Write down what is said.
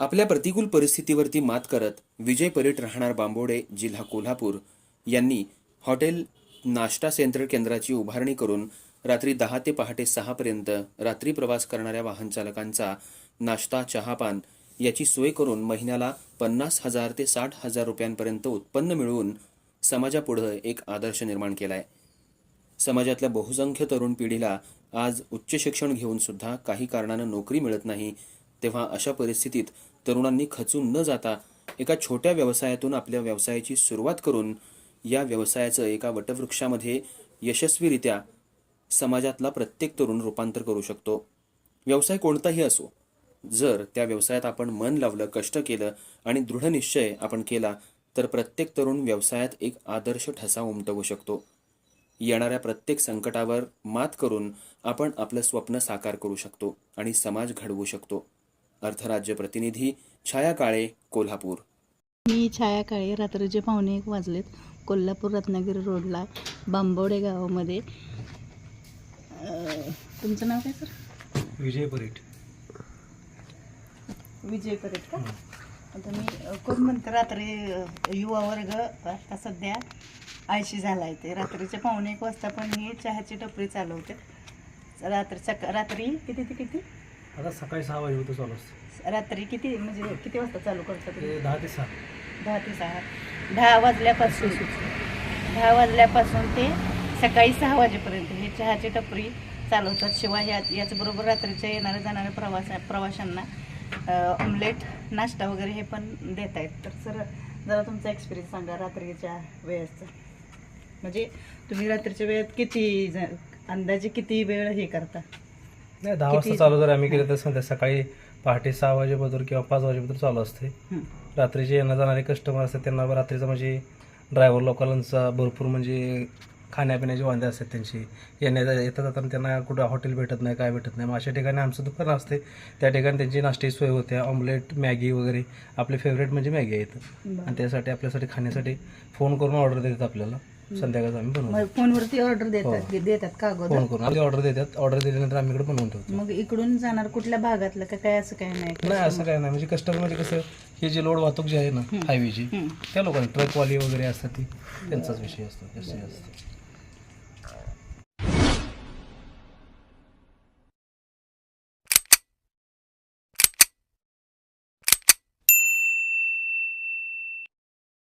आपल्या प्रतिकूल परिस्थितीवरती मात करत विजय परीट राहणार बांबोडे जिल्हा कोल्हापूर यांनी हॉटेल नाश्ता सेंटर केंद्राची उभारणी करून रात्री दहा ते पहाटे सहापर्यंत रात्री प्रवास करणाऱ्या वाहन चालकांचा नाश्ता चहापान याची सोय करून महिन्याला पन्नास हजार ते साठ हजार रुपयांपर्यंत उत्पन्न मिळवून समाजापुढं एक आदर्श निर्माण केला आहे समाजातल्या बहुसंख्य तरुण पिढीला आज उच्च शिक्षण घेऊन सुद्धा काही कारणानं नोकरी मिळत नाही. तेव्हा अशा परिस्थितीत तरुणांनी खचून न जाता एका छोट्या व्यवसायातून आपल्या व्यवसायाची सुरुवात करून या व्यवसायाचं एका वटवृक्षामध्ये यशस्वीरित्या समाजातला प्रत्येक तरुण रूपांतर करू शकतो. व्यवसाय कोणताही असो जर त्या व्यवसायात आपण मन लावलं कष्ट केलं आणि दृढनिश्चय आपण केला तर प्रत्येक तरुण व्यवसायात एक आदर्श ठसा उमटवू शकतो. येणाऱ्या प्रत्येक संकटावर मात करून आपण आपलं स्वप्न साकार करू शकतो आणि समाज घडवू शकतो. अर्थराज्य प्रतिनिधी छाया काळे कोल्हापूर. मी छाया काळे रात्रीचे पावणे एक वाजलेत. कोल्हापूर रत्नागिरी रोडला बांबवडे गावामध्ये. अं, तुमचं नाव काय सर? विजय परीट. विजय परेट का? आता मी कोण म्हणते रात्री युवा वर्ग आता सध्या आळशी झाला आहे ते. रात्रीचे पावणे एक वाजता पण ही चहाची टपरी चालवते रात्री सका रात्री किती ते किती? आता सकाळी सहा वाजेपर्यंत चालू असतं. रात्री किती म्हणजे किती वाजता चालू करता तुम्ही? ते दहा ते सहा. दहा ते सहा. दहा वाजल्यापासून दहा वाजल्यापासून ते सकाळी सहा वाजेपर्यंत हे चहाची टपरी चालवतात शिवाय या याचबरोबर रात्रीच्या येणाऱ्या जाणाऱ्या प्रवास प्रवाशांना ऑमलेट नाश्ता वगैरे हे पण देत आहेत तर सर जरा तुमचा एक्सपिरियन्स सांगा रात्रीच्या वेळेचा. म्हणजे तुम्ही रात्रीच्या वेळेत किती ज- अंदाजे किती वेळ हे करता? नाही दहा वाजता किती- चालू जर आम्ही केलं तर संध्या सकाळी पहाटे सहा वाजेपर्यंत किंवा पाच वाजेपर्यंत चालू असते. हं. रात्रीचे येणं जाणारे कस्टमर असतात त्यांना रात्रीचं म्हणजे ड्रायव्हर लोकांचा भरपूर म्हणजे खाण्यापिण्याची वांदे असतात त्यांची. येण्या येता जाताना त्यांना कुठं हॉटेल भेटत नाही काय भेटत नाही. मग अशा ठिकाणी आमचं दुकान असते. त्या ठिकाणी त्यांची नाश्त्याची सोय होते. ऑमलेट मॅगी वगैरे. आपले फेवरेट म्हणजे मॅगी आहे इथं बरं. आणि त्यासाठी आपल्यासाठी खाण्यासाठी फोन करून ऑर्डर देतात आपल्याला. संध्याकाळचं आम्ही बनवतो. मग फोनवरती ऑर्डर देतात हो. देतात का अगोदर? फोन करून. आधी ऑर्डर देतात. ऑर्डर दिल्यानंतर आम्ही इकडे बनवून ठेवतो. मग इकडून जाणार कुठल्या भागातलं का काय असं काय नाही? नाही असं काय नाही. म्हणजे कस्टमर म्हणजे कसं हे जे लोड वाहतूक जी आहे ना हायवेची. त्या लोकांना ट्रकवाली वगैरे असतात ती. त्यांचाच विषय असतो. जास्तीत जास्त